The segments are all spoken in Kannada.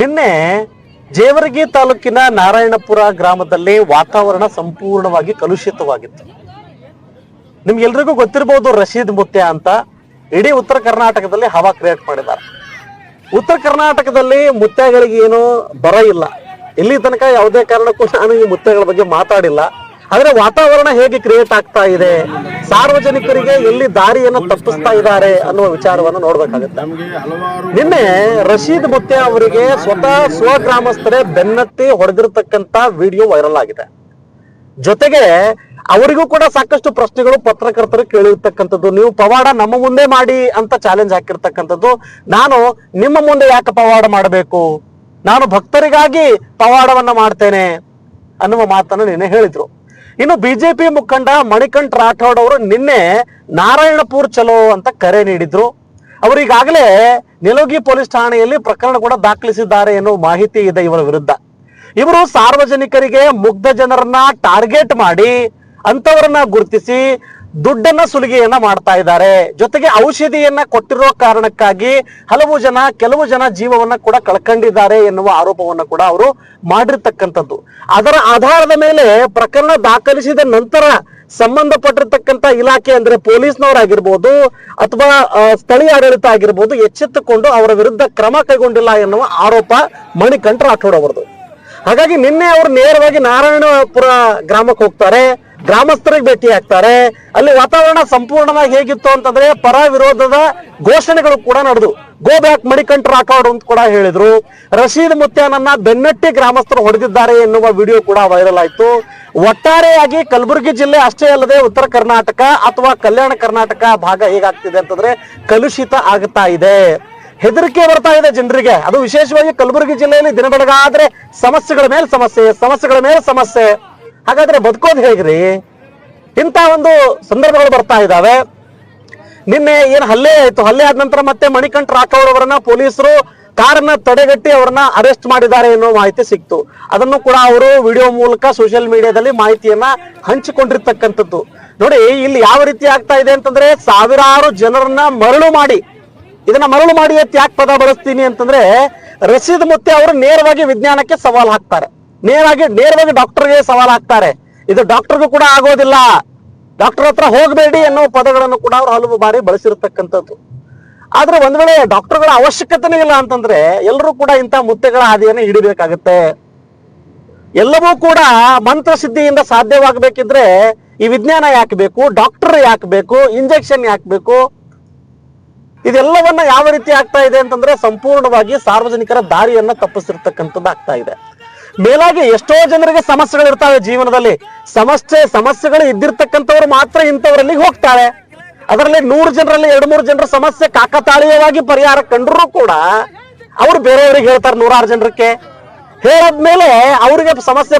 ನಿನ್ನೆ ಜೇವರ್ಗಿ ತಾಲೂಕಿನ ನಾರಾಯಣಪುರ ಗ್ರಾಮದಲ್ಲಿ ವಾತಾವರಣ ಸಂಪೂರ್ಣವಾಗಿ ಕಲುಷಿತವಾಗಿತ್ತು. ನಿಮ್ಗೆಲ್ರಿಗೂ ಗೊತ್ತಿರಬಹುದು ರಶೀದ್ ಮುತ್ಯ ಅಂತ ಇಡೀ ಉತ್ತರ ಕರ್ನಾಟಕದಲ್ಲಿ ಹವಾ ಕ್ರಿಯೇಟ್ ಮಾಡಿದ್ದಾರೆ. ಉತ್ತರ ಕರ್ನಾಟಕದಲ್ಲಿ ಮುತ್ಯಗಳಿಗೆ ಏನು ಬರ ಇಲ್ಲ. ಇಲ್ಲಿ ತನಕ ಯಾವುದೇ ಕಾರಣಕ್ಕೂ ನಾನು ಈ ಮುತ್ಯಗಳ ಬಗ್ಗೆ ಮಾತಾಡಿಲ್ಲ. ಆದರೆ ವಾತಾವರಣ ಹೇಗೆ ಕ್ರಿಯೇಟ್ ಆಗ್ತಾ ಇದೆ? ಸಾರ್ವಜನಿಕರಿಗೆ ಎಲ್ಲಿ ದಾರಿಯನ್ನು ತಪ್ಪಿಸ್ತಾ ಇದ್ದಾರೆ ಅನ್ನುವ ವಿಚಾರವನ್ನು ನೋಡ್ಬೇಕಾಗುತ್ತೆ. ನಿನ್ನೆ ರಶೀದ್ ಮುತ್ತೆ ಅವರಿಗೆ ಸ್ವತಃ ಸ್ವಗ್ರಾಮಸ್ಥರೇ ಬೆನ್ನತ್ತಿ ಹೊಡೆದಿರತಕ್ಕಂತ ವಿಡಿಯೋ ವೈರಲ್ ಆಗಿದೆ. ಜೊತೆಗೆ ಅವರಿಗೂ ಕೂಡ ಸಾಕಷ್ಟು ಪ್ರಶ್ನೆಗಳು ಪತ್ರಕರ್ತರು ಕೇಳಿರ್ತಕ್ಕಂಥದ್ದು. ನೀವು ಪವಾಡ ನಮ್ಮ ಮುಂದೆ ಮಾಡಿ ಅಂತ ಚಾಲೆಂಜ್ ಹಾಕಿರ್ತಕ್ಕಂಥದ್ದು. ನಾನು ನಿಮ್ಮ ಮುಂದೆ ಯಾಕೆ ಪವಾಡ ಮಾಡಬೇಕು? ನಾನು ಭಕ್ತರಿಗಾಗಿ ಪವಾಡವನ್ನ ಮಾಡ್ತೇನೆ ಅನ್ನುವ ಮಾತನ್ನು ನಿನ್ನೆ ಹೇಳಿದ್ರು. ಇನ್ನು ಬಿಜೆಪಿ ಮುಖಂಡ ಮಣಿಕಂಠ ರಾಠೋಡ್ ಅವರು ನಿನ್ನೆ ನಾರಾಯಣಪುರ್ ಚಲೋ ಅಂತ ಕರೆ ನೀಡಿದ್ರು. ಅವರು ಈಗಾಗಲೇ ನಿಲೋಗಿ ಪೊಲೀಸ್ ಠಾಣೆಯಲ್ಲಿ ಪ್ರಕರಣ ಕೂಡ ದಾಖಲಿಸಿದ್ದಾರೆ ಎನ್ನುವ ಮಾಹಿತಿ ಇದೆ ಇವರ ವಿರುದ್ಧ. ಇವರು ಸಾರ್ವಜನಿಕರಿಗೆ ಮುಗ್ಧ ಜನರನ್ನ ಟಾರ್ಗೆಟ್ ಮಾಡಿ ಅಂತವರನ್ನ ಗುರುತಿಸಿ ದುಡ್ಡನ್ನ ಸುಲಿಗೆಯನ್ನ ಮಾಡ್ತಾ ಇದ್ದಾರೆ. ಜೊತೆಗೆ ಔಷಧಿಯನ್ನ ಕೊಟ್ಟಿರೋ ಕಾರಣಕ್ಕಾಗಿ ಹಲವು ಜನ, ಕೆಲವು ಜನ ಜೀವವನ್ನ ಕೂಡ ಕಳ್ಕೊಂಡಿದ್ದಾರೆ ಎನ್ನುವ ಆರೋಪವನ್ನ ಕೂಡ ಅವರು ಮಾಡಿರ್ತಕ್ಕಂಥದ್ದು. ಅದರ ಆಧಾರದ ಮೇಲೆ ಪ್ರಕರಣ ದಾಖಲಿಸಿದ ನಂತರ ಸಂಬಂಧಪಟ್ಟಿರ್ತಕ್ಕಂಥ ಇಲಾಖೆ ಅಂದ್ರೆ ಪೊಲೀಸ್ನವರಾಗಿರ್ಬೋದು ಅಥವಾ ಸ್ಥಳೀಯ ಆಡಳಿತ ಆಗಿರ್ಬೋದು ಎಚ್ಚೆತ್ತುಕೊಂಡು ಅವರ ವಿರುದ್ಧ ಕ್ರಮ ಕೈಗೊಂಡಿಲ್ಲ ಎನ್ನುವ ಆರೋಪ ಮಣಿಕಂಠ ರಾಠೋಡ್ ಅವರದು. ಹಾಗಾಗಿ ನಿನ್ನೆ ಅವರು ನೇರವಾಗಿ ನಾರಾಯಣಪುರ ಗ್ರಾಮಕ್ಕೆ ಹೋಗ್ತಾರೆ. ಗ್ರಾಮಸ್ಥರಿಗೆ ಭೇಟಿ ಆಗ್ತಾರೆ. ಅಲ್ಲಿ ವಾತಾವರಣ ಸಂಪೂರ್ಣವಾಗಿ ಹೇಗಿತ್ತು ಅಂತಂದ್ರೆ ಪರ ವಿರೋಧದ ಘೋಷಣೆಗಳು ಕೂಡ ನಡೆದು ಗೋ ಬ್ಯಾಕ್ ಮಡಿಕಂಟ್ ರಾಠೋಡ್ ಅಂತ ಕೂಡ ಹೇಳಿದ್ರು. ರಶೀದ್ ಮುತ್ಯಾನನ್ನ ಬೆನ್ನಟ್ಟಿ ಗ್ರಾಮಸ್ಥರು ಹೊಡೆದಿದ್ದಾರೆ ಎನ್ನುವ ವಿಡಿಯೋ ಕೂಡ ವೈರಲ್ ಆಯಿತು. ಒಟ್ಟಾರೆಯಾಗಿ ಕಲಬುರಗಿ ಜಿಲ್ಲೆ ಅಷ್ಟೇ ಅಲ್ಲದೆ ಉತ್ತರ ಕರ್ನಾಟಕ ಅಥವಾ ಕಲ್ಯಾಣ ಕರ್ನಾಟಕ ಭಾಗ ಹೇಗಾಗ್ತಿದೆ ಅಂತಂದ್ರೆ ಕಲುಷಿತ ಆಗ್ತಾ ಇದೆ. ಹೆದರಿಕೆ ಬರ್ತಾ ಇದೆ ಜನರಿಗೆ. ಅದು ವಿಶೇಷವಾಗಿ ಕಲಬುರಗಿ ಜಿಲ್ಲೆಯಲ್ಲಿ ದಿನ ಬೆಳಗಾದ್ರೆ ಸಮಸ್ಯೆಗಳ ಮೇಲೆ ಸಮಸ್ಯೆ, ಸಮಸ್ಯೆಗಳ ಮೇಲೆ ಸಮಸ್ಯೆ. ಹಾಗಾದ್ರೆ ಬದುಕೋದು ಹೇಗ್ರಿ? ಇಂಥ ಒಂದು ಸಂದರ್ಭಗಳು ಬರ್ತಾ ಇದ್ದಾವೆ ನಿನ್ನೆ ಏನು ಹಲ್ಲೆ ಆಯ್ತು? ಹಲ್ಲೆ ಆದ ನಂತರ ಮತ್ತೆ ಮಣಿಕಂಠ ರಾಠೋಡ್ ಅವರನ್ನ ಪೊಲೀಸರು ಕಾರನ್ನ ತಡೆಗಟ್ಟಿ ಅವ್ರನ್ನ ಅರೆಸ್ಟ್ ಮಾಡಿದ್ದಾರೆ ಎನ್ನುವ ಮಾಹಿತಿ ಸಿಕ್ತು. ಅದನ್ನು ಕೂಡ ಅವರು ವಿಡಿಯೋ ಮೂಲಕ ಸೋಷಿಯಲ್ ಮೀಡಿಯಾದಲ್ಲಿ ಮಾಹಿತಿಯನ್ನ ಹಂಚಿಕೊಂಡಿರ್ತಕ್ಕಂಥದ್ದು. ನೋಡಿ, ಇಲ್ಲಿ ಯಾವ ರೀತಿ ಆಗ್ತಾ ಇದೆ ಅಂತಂದ್ರೆ ಸಾವಿರಾರು ಜನರನ್ನ ಮರಳು ಮಾಡಿ, ಇದನ್ನ ಮರಳು ಮಾಡಿ ಯಾಕೆ ಪದ ಬಳಸ್ತೀನಿ ಅಂತಂದ್ರೆ ರಶೀದ್ ಮುತ್ತೆ ಅವರು ನೇರವಾಗಿ ವಿಜ್ಞಾನಕ್ಕೆ ಸವಾಲು ಹಾಕ್ತಾರೆ. ನೇರವಾಗಿ ನೇರವಾಗಿ ಡಾಕ್ಟರ್ಗೆ ಸವಾಲ್ ಹಾಕ್ತಾರೆ ಇದು ಡಾಕ್ಟರ್ಗೂ ಕೂಡ ಆಗೋದಿಲ್ಲ. ಡಾಕ್ಟರ್ ಹತ್ರ ಹೋಗಬೇಡಿ ಅನ್ನೋ ಪದಗಳನ್ನು ಕೂಡ ಅವರು ಹಲವು ಬಾರಿ ಬಳಸಿರತಕ್ಕಂಥದ್ದು. ಆದ್ರೆ ಒಂದ್ ವೇಳೆ ಡಾಕ್ಟರ್ಗಳ ಅವಶ್ಯಕತೆನೇ ಇಲ್ಲ ಅಂತಂದ್ರೆ ಎಲ್ಲರೂ ಕೂಡ ಇಂಥ ಮುತ್ತೆಗಳ ಹಾದಿಯನ್ನು ಹಿಡಿಬೇಕಾಗತ್ತೆ. ಎಲ್ಲವೂ ಕೂಡ ಮಂತ್ರ ಸಿದ್ಧಿಯಿಂದ ಸಾಧ್ಯವಾಗಬೇಕಿದ್ರೆ ಈ ವಿಜ್ಞಾನ ಯಾಕೆ ಬೇಕು, ಡಾಕ್ಟರ್ ಯಾಕೆ ಬೇಕು, ಇಂಜೆಕ್ಷನ್ ಯಾಕೆ ಬೇಕು, ಇದೆಲ್ಲವನ್ನ ಯಾವ ರೀತಿ ಆಗ್ತಾ ಇದೆ ಅಂತಂದ್ರೆ ಸಂಪೂರ್ಣವಾಗಿ ಸಾರ್ವಜನಿಕರ ದಾರಿಯನ್ನ ತಪ್ಪಿಸಿರ್ತಕ್ಕಂಥದ್ದು ಆಗ್ತಾ ಇದೆ. ಮೇಲಾಗಿ ಎಷ್ಟೋ ಜನರಿಗೆ ಸಮಸ್ಯೆಗಳು ಇರ್ತಾವೆ ಜೀವನದಲ್ಲಿ. ಸಮಸ್ಯೆ, ಸಮಸ್ಯೆಗಳು ಇದ್ದಿರ್ತಕ್ಕಂಥವ್ರು ಮಾತ್ರ ಇಂಥವರಲ್ಲಿ ಹೋಗ್ತಾರೆ ಅದರಲ್ಲಿ ನೂರು ಜನರಲ್ಲಿ ಎರಡು ಮೂರು ಜನರ ಸಮಸ್ಯೆ ಕಾಕತಾಳೀಯವಾಗಿ ಪರಿಹಾರ ಕಂಡ್ರೂ ಕೂಡ ಅವ್ರು ಬೇರೆಯವ್ರಿಗೆ ಹೇಳ್ತಾರೆ ನೂರಾರು ಜನರಕ್ಕೆ ಹೇಳದ್ಮೇಲೆ ಅವರಿಗೆ ಸಮಸ್ಯೆ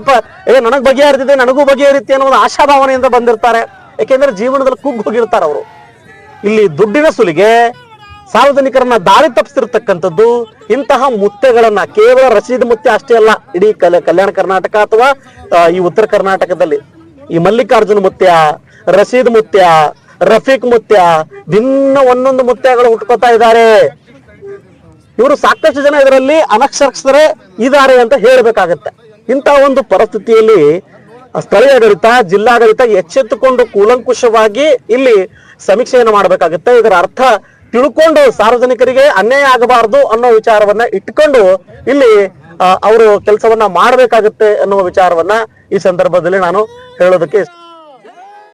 ಏ, ನನಗ್ ಬಗೆಹರಿದಿದೆ, ನನಗೂ ಬಗೆಹರಿತಿ ಅನ್ನೋ ಒಂದು ಆಶಾಭಾವನೆಯಿಂದ ಬಂದಿರ್ತಾರೆ. ಯಾಕೆಂದ್ರೆ ಜೀವನದಲ್ಲಿ ಕುಗ್ಗೋಗಿರ್ತಾರೆ ಅವರು. ಇಲ್ಲಿ ದುಡ್ಡಿನ ಸುಲಿಗೆ ಸಾರ್ವಜನಿಕರನ್ನ ದಾರಿ ತಪ್ಪಿಸಿರ್ತಕ್ಕಂಥದ್ದು ಇಂತಹ ಮುತ್ತೆಗಳನ್ನ ಕೇವಲ ರಶೀದ್ ಮುತ್ತೆ ಅಷ್ಟೇ ಅಲ್ಲ, ಇಡೀ ಕಲ ಕಲ್ಯಾಣ ಕರ್ನಾಟಕ ಅಥವಾ ಈ ಉತ್ತರ ಕರ್ನಾಟಕದಲ್ಲಿ. ಈ ಮಲ್ಲಿಕಾರ್ಜುನ ಮುತ್ಯ, ರಶೀದ್ ಮುತ್ಯ, ರಫೀಕ್ ಮುತ್ಯ ಭಿನ್ನ ಒಂದೊಂದು ಮುತ್ತೆಗಳು ಹುಟ್ಕೋತಾ ಇದ್ದಾರೆ. ಇವರು ಸಾಕಷ್ಟು ಜನ ಇದರಲ್ಲಿ ಅನಕ್ಷರಸ್ಥರೇ ಇದ್ದಾರೆ ಅಂತ ಹೇಳಬೇಕಾಗತ್ತೆ. ಇಂತಹ ಒಂದು ಪರಿಸ್ಥಿತಿಯಲ್ಲಿ ಸ್ಥಳೀಯ ಆಡಳಿತ ಜಿಲ್ಲಾಡಳಿತ ಎಚ್ಚೆತ್ತುಕೊಂಡು ಕೂಲಂಕುಷವಾಗಿ ಇಲ್ಲಿ ಸಮೀಕ್ಷೆಯನ್ನು ಮಾಡಬೇಕಾಗುತ್ತೆ. ಇದರ ಅರ್ಥ ತಿಳ್ಕೊಂಡು ಸಾರ್ವಜನಿಕರಿಗೆ ಅನ್ಯಾಯ ಆಗಬಾರದು ಅನ್ನೋ ವಿಚಾರವನ್ನ ಇಟ್ಕೊಂಡು ಇಲ್ಲಿ ಅವರು ಕೆಲಸವನ್ನ ಮಾಡಬೇಕಾಗುತ್ತೆ ಅನ್ನುವ ವಿಚಾರವನ್ನ ಈ ಸಂದರ್ಭದಲ್ಲಿ ನಾನು ಹೇಳೋದಕ್ಕೆ